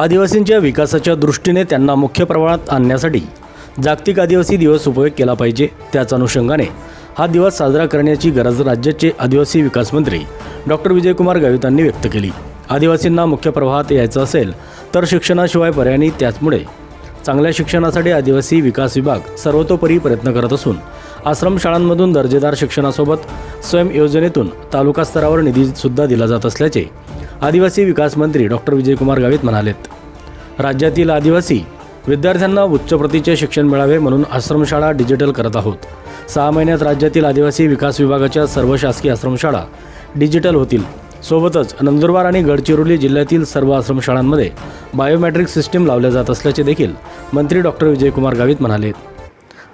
आदिवासींच्या विकासाच्या दृष्टीने त्यांना मुख्य प्रवाहात आणण्यासाठी जागतिक आदिवासी दिवस उपयोग केला पाहिजे. त्याच अनुषंगाने हा दिवस साजरा करण्याची गरज राज्याचे आदिवासी विकास मंत्री डॉक्टर विजयकुमार गावितांनी व्यक्त केली. आदिवासींना मुख्य प्रवाहात यायचं असेल तर शिक्षणाशिवाय पर्याय नाही. त्याचमुळे चांगल्या शिक्षणासाठी आदिवासी विकास विभाग सर्वतोपरी प्रयत्न करत असून आश्रमशाळांमधून दर्जेदार शिक्षणासोबत स्वयं योजनेतून तालुका स्तरावर निधीसुद्धा दिला जात असल्याचे आदिवासी विकास मंत्री डॉक्टर विजयकुमार गावित म्हणालेत. राज्यातील आदिवासी विद्यार्थ्यांना उच्च प्रतीचे शिक्षण मिळावे म्हणून आश्रमशाळा डिजिटल करत आहोत. सहा महिन्यात राज्यातील आदिवासी विकास विभागाच्या सर्व शासकीय आश्रमशाळा डिजिटल होतील. सोबतच नंदुरबार आणि गडचिरोली जिल्ह्यातील सर्व आश्रमशाळांमध्ये बायोमॅट्रिक सिस्टीम लावल्या जात असल्याचे देखील मंत्री डॉक्टर विजयकुमार गावित म्हणाले.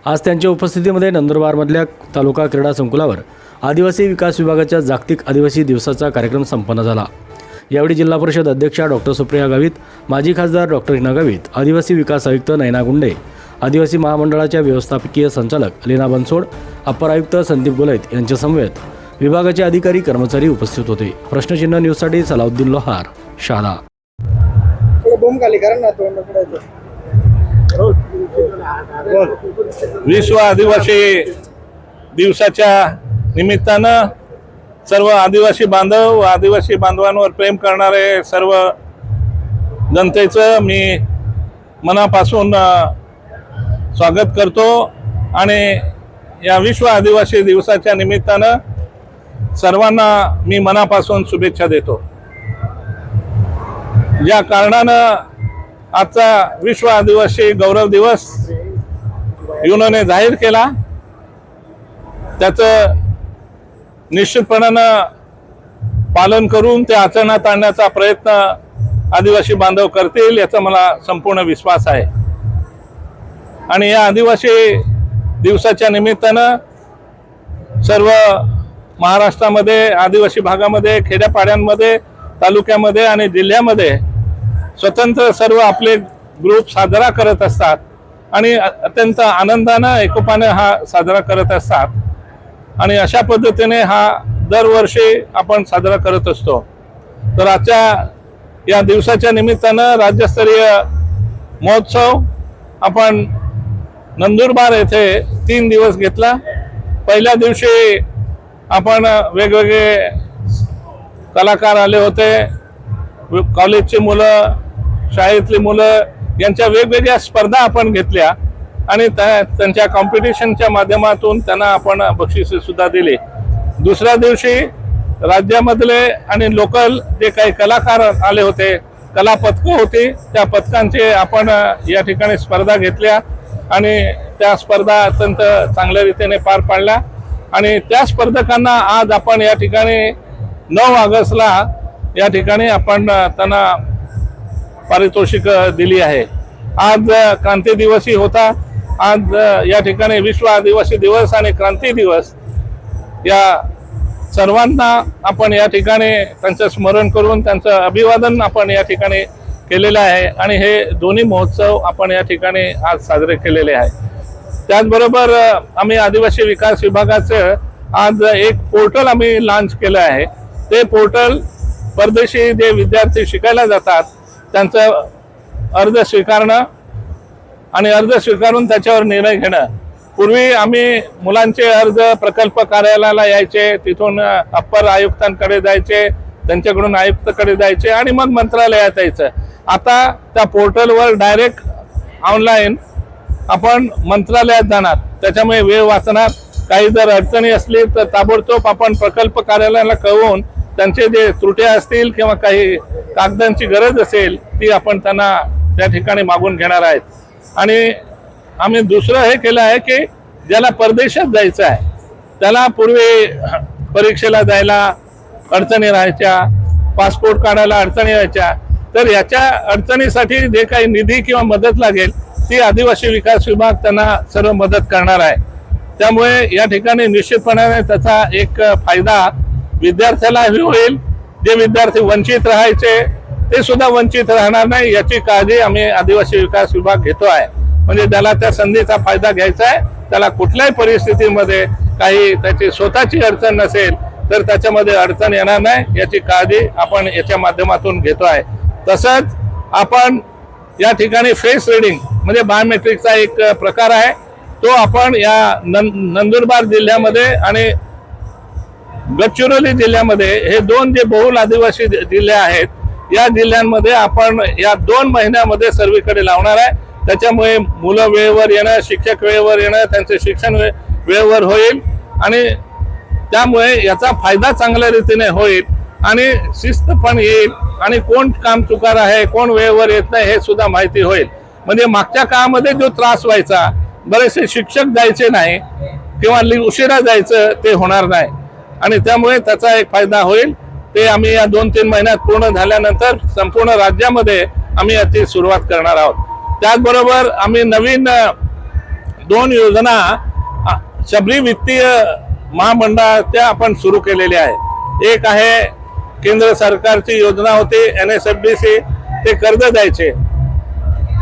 आज त्यांच्या उपस्थितीमध्ये नंदुरबारमधल्या तालुका क्रीडा संकुलावर आदिवासी विकास विभागाच्या जागतिक आदिवासी दिवसाचा कार्यक्रम संपन्न झाला. यावेळी जिल्हा परिषद अध्यक्षा डॉक्टर सुप्रिया गावित माजी खासदार डॉक्टर हिना गावित आदिवासी विकास आयुक्त नयना गुंडे आदिवासी महामंडळाच्या व्यवस्थापकीय संचालक लीना बनसोड अप्पर आयुक्त संदीप गोलैत यांच्या समवेत विभागाचे अधिकारी कर्मचारी उपस्थित होते. प्रश्नचिन्ह न्यूजसाठी सलाउद्दीन लोहार शहादा विश्व आदिवासी दिवसाच्या निमित्तानं सर्व आदिवासी बांधव व आदिवासी बांधवांवर प्रेम करणारे सर्व जनतेचं मी मनापासून स्वागत करतो आणि या विश्व आदिवासी दिवसाच्या निमित्तानं सर्वांना मी मनापासून शुभेच्छा देतो. ज्या कारणानं आजचा विश्व आदिवासी गौरव दिवस युनोने जाहीर केला त्याचं निश्चितपणानं पालन करून ते आचरणात आणण्याचा प्रयत्न आदिवासी बांधव करतील याचा मला संपूर्ण विश्वास आहे. आणि या आदिवासी दिवसाच्या निमित्तानं सर्व महाराष्ट्रामध्ये आदिवासी भागामध्ये खेड्यापाड्यांमध्ये तालुक्यामध्ये आणि जिल्ह्यामध्ये स्वतंत्र सर्व आपले ग्रुप साजरा करत असतात आणि अत्यंत आनंदानं एकोपाने हा साजरा करत असतात. आणि अशा पद्धतीने हा दरवर्षी आपण साजरा करत असतो. तर आजच्या या दिवसाच्या निमित्तानं राज्यस्तरीय महोत्सव आपण नंदुरबार येथे तीन दिवस घेतला. पहिल्या दिवशी आपण वेगवेगळे कलाकार आले होते. कॉलेजची मुलं शाळेतली मुलं यांच्या वेगवेगळ्या स्पर्धा आपण घेतल्या. आणि त्या त्यांच्या कॉम्पिटिशनच्या माध्यमातून त्यांना आपण बक्षिसे सुद्धा दिली. दुसऱ्या दिवशी राज्यामधले आणि लोकल जे काही कलाकार आले होते कला पथकं होती त्या पथकांचे आपण या ठिकाणी स्पर्धा घेतल्या आणि त्या स्पर्धा अत्यंत चांगल्या रीतीने पार पाडल्या. आणि त्या स्पर्धकांना आज आपण या ठिकाणी नऊ ऑगस्टला या ठिकाणी आपण त्यांना पारितोषिक दिली आहे. आज क्रांती दिवसही होता. आज या ठिकाणी विश्व आदिवासी दिवस आणि क्रांती दिवस या सर्वांना आपण या ठिकाणी त्यांचं स्मरण करून त्यांचं अभिवादन आपण या ठिकाणी केलेलं आहे आणि हे दोन्ही महोत्सव आपण या ठिकाणी आज साजरे केलेले आहे. त्याचबरोबर आम्ही आदिवासी विकास विभागाचं आज एक पोर्टल आम्ही लॉन्च केलं आहे. ते पोर्टल परदेशी जे विद्यार्थी शिकायला जातात त्यांचं अर्ज स्वीकारणं आणि अर्ज स्वीकारून त्याच्यावर निर्णय घेणं. पूर्वी आम्ही मुलांचे अर्ज प्रकल्प कार्यालयाला यायचे तिथून अप्पर आयुक्तांकडे जायचे त्यांच्याकडून आयुक्तकडे जायचे आणि मग मंत्रालयात यायचं. आता त्या पोर्टलवर डायरेक्ट ऑनलाईन आपण मंत्रालयात जाणार. त्याच्यामुळे वेळ वाचणार. काही जर अडचणी असली तर ताबडतोब आपण प्रकल्प कार्यालयाला कळवून त्यांचे जे त्रुट्या असतील किंवा काही कागदांची गरज असेल ती आपण त्यांना त्या ठिकाणी मागून घेणार आहेत. आणि आम्ही दुसरं हे केलं आहे की ज्याला परदेशात जायचं आहे त्याला पूर्वी परीक्षेला जायला अडचणी राहायच्या पासपोर्ट काढायला अडचणी राहायच्या तर याच्या अडचणीसाठी जे काही निधी किंवा मदत लागेल ती आदिवासी विकास विभाग त्यांना सर्व मदत करणार आहे. त्यामुळे या ठिकाणी निश्चितपणाने त्याचा एक फायदा विद्यार्थ्यालाही होईल. जे विद्यार्थी वंचित राहायचे ते सुद्धा वंचित राहणार नाही याची काळजी आम्ही आदिवासी विकास विभाग घेतो आहे. म्हणजे त्याला त्या संधीचा फायदा घ्यायचा आहे त्याला कुठल्याही परिस्थितीमध्ये काही त्याची स्वतःची अडचण नसेल तर त्याच्यामध्ये अडचण येणार नाही याची काळजी आपण याच्या माध्यमातून घेतो आहे. तसंच आपण या ठिकाणी फेस रिडिंग म्हणजे बायोमेट्रिकचा एक प्रकार आहे तो आपण या नं नंदुरबार जिल्ह्यामध्ये आणि गडचिरोली जिल्ह्यामध्ये हे दोन जे बहुल आदिवासी जिल्हे आहेत या जिल्ह्यांमध्ये आपण या दोन महिन्यामध्ये सर्वीकडे लावणार आहे. त्याच्यामुळे मुलं वेळेवर येणं शिक्षक वेळेवर येणं त्यांचे शिक्षण वे- वेळेवर होईल. आणि त्यामुळे याचा फायदा चांगल्या रीतीने होईल आणि शिस्त पण येईल. आणि कोण काम चुकार आहे कोण वेळेवर येत नाही हे सुद्धा माहिती होईल. म्हणजे मागच्या काळामध्ये जो त्रास व्हायचा बरेचसे शिक्षक जायचे नाही किंवा लि- उशिरा जायचं ते होणार नाही. आणि त्यामुळे त्याचा एक फायदा होईल. ते आम्ही या दोन तीन महिन्यात पूर्ण झाल्यानंतर संपूर्ण राज्यामध्ये आम्ही याची सुरुवात करणार आहोत. त्याचबरोबर आम्ही नवीन दोन योजना शबरी वित्तीय महामंडळाच्या आपण सुरू केलेल्या आहे एक आहे केंद्र सरकारची योजना होती N S F D C ते कर्ज द्यायचे.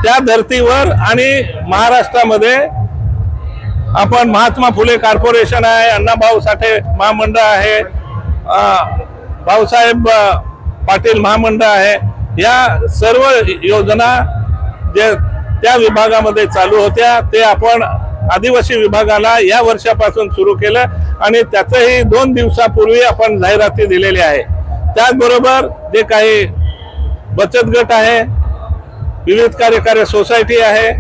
त्या धर्तीवर आणि महाराष्ट्रामध्ये आपण महात्मा फुले कॉर्पोरेशन आहे अण्णाभाऊ साठे महामंडळ आहे भाऊसाहेब पाटील महामंडळ आहे. या सर्व योजना जे त्या विभागामध्ये चालू होत्या ते आपण आदिवासी विभागाला या वर्षापासून सुरू केलं आणि त्याचंही दोन दिवसापूर्वी आपण जाहिराती दिलेली आहे. त्याचबरोबर जे काही बचत गट आहे विविध कार्यकारी सोसायटी आहे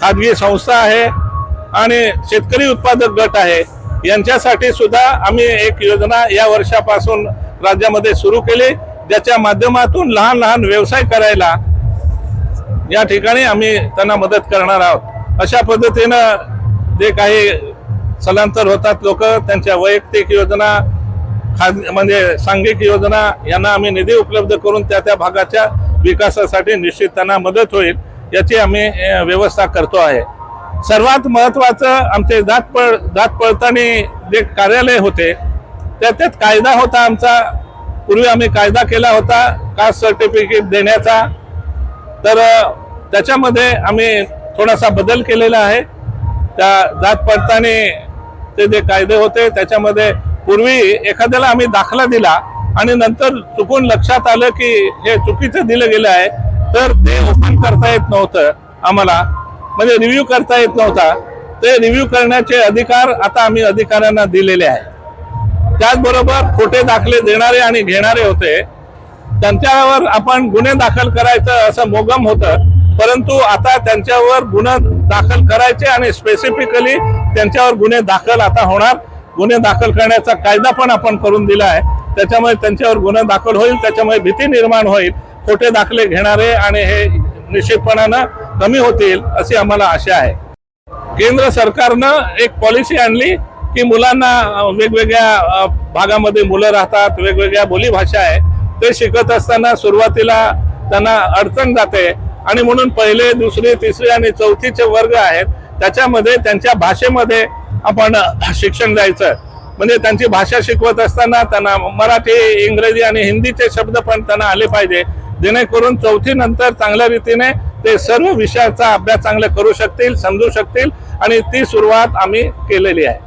खाजगी संस्था आहे आणि शेतकरी उत्पादक गट आहे. यांच्यासाठी सुद्धा आम्ही एक योजना या वर्षापासून राज्यामध्ये सुरू केली. ज्याच्या माध्यमातून लहान लहान व्यवसाय करायला या ठिकाणी आम्ही त्यांना मदत करणार आहोत. अशा पद्धतीनं जे काही स्थलांतर होतात लोक त्यांच्या वैयक्तिक योजना खाज म्हणजे सांघिक योजना यांना आम्ही निधी उपलब्ध करून त्या त्या भागाच्या विकासासाठी निश्चित त्यांना मदत होईल याची आम्ही व्यवस्था करतो आहे. सर्वात महत्वाचं आमचे जात पळ जात पडताळणी जे कार्यालय होते त्यात कायदा होता आमचा. पूर्वी आम्ही कायदा केला होता कास्ट सर्टिफिकेट देण्याचा. तर त्याच्यामध्ये आम्ही थोडासा बदल केलेला आहे. त्या जात पडताना ते जे कायदे होते त्याच्यामध्ये पूर्वी एखाद्याला आम्ही दाखला दिला आणि नंतर चुकून लक्षात आलं की हे चुकीचं दिलं गेलं आहे तर ते ओपन करता येत नव्हतं आम्हाला. म्हणजे रिव्ह्यू करता येत नव्हता. ते रिव्ह्यू करण्याचे अधिकार आता आम्ही अधिकाऱ्यांना दिलेले आहे. त्याचबरोबर खोटे दाखले देणारे आणि घेणारे होते. त्यांच्यावर आपण गुन्हे दाखल करायचं असं मोगम होतं. परंतु आता त्यांच्यावर गुन्हा दाखल करायचे आणि स्पेसिफिकली त्यांच्यावर गुन्हे दाखल आता होणार. गुन्हे दाखल करण्याचा कायदा पण आपण करून दिला आहे. त्याच्यामुळे त्यांच्यावर गुन्हा दाखल होईल त्याच्यामुळे भीती निर्माण होईल. खोटे दाखले घेणारे आणि हे निश्चितपणानं कमी होतील अशी आम्हाला आशा आहे. केंद्र सरकारनं एक पॉलिसी आणली की मुलांना वेगवेगळ्या भागामध्ये मुलं राहतात वेगवेगळ्या बोलीभाषा आहे ते शिकत असताना सुरुवातीला त्यांना अडचण जाते आणि म्हणून पहिले दुसरी तिसरी आणि चौथीचे वर्ग आहेत त्याच्यामध्ये त्यांच्या भाषेमध्ये आपण शिक्षण द्यायचं. म्हणजे त्यांची भाषा शिकवत असताना त्यांना मराठी इंग्रजी आणि हिंदीचे शब्द पण त्यांना आले पाहिजे. जेणेकरून चौथी नंतर चांगल्या रीतीने ते सर्व विषयाचा अभ्यास चांगला करू शकतील समजू शकतील आणि ती सुरुवात आम्ही केलेली आहे.